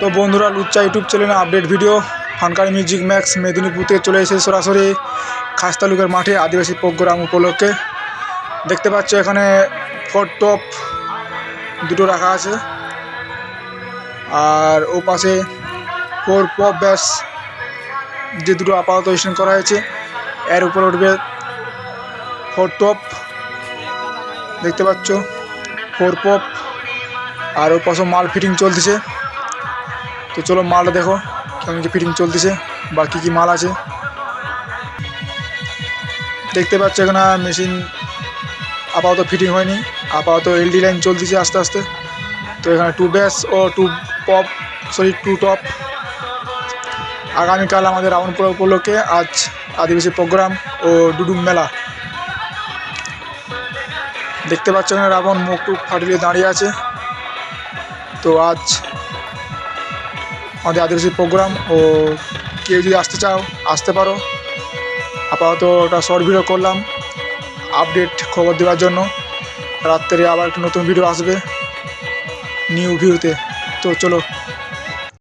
তো বন্ধুরা, লুচ্চা ইউটিউব চ্যানেলে আপডেট ভিডিও। ফানকার মিউজিক ম্যাক্স মেদিনীপুর থেকে চলে এসেছে সরাসরি খাস তালুকের মাঠে আদিবাসী প্রোগ্রাম উপলক্ষে। দেখতে পাচ্ছ এখানে ফোর টপ দুটো রাখা আছে। আর ও পাশে ফোর পপ ব্যাস যে দুটো আপাতত স্ট্যান্ড করা হয়েছে, এর উপরে উঠবে ফোর টপ দেখতে পাচ্ছ ফোর পপ আর ওর পাশে মাল ফিটিং চলতেছে। তো চলো মালটা দেখো কেমন কি ফিটিং চলতেছে বা কী কী মাল আছে। দেখতে পাচ্ছ এখানে মেশিন আপাতত ফিটিং হয়নি, আপাতত এলডি লাইন চলতেছে আস্তে আস্তে। তো এখানে টু ব্যাস ও to pop sorry to top আগামীকাল আমাদের রাবণপুরা উপলক্ষে আজ আদিবাসী প্রোগ্রাম ও ডুডুম মেলা। দেখতে পাচ্ছ এখানে রাবণ মুখ টুক ফাটিয়ে দাঁড়িয়ে আছে। তো আজ আমাদের আদিবাসী প্রোগ্রাম ও কেউ যদি আসতে চাও, আসতে পারো। আপাতত ওটা শর্ট ভিডিও করলাম, আপডেট খবর দেওয়ার জন্য। রাত্রে আবার একটা নতুন ভিডিও আসবে, নিউ ভিউতে। তো চলো।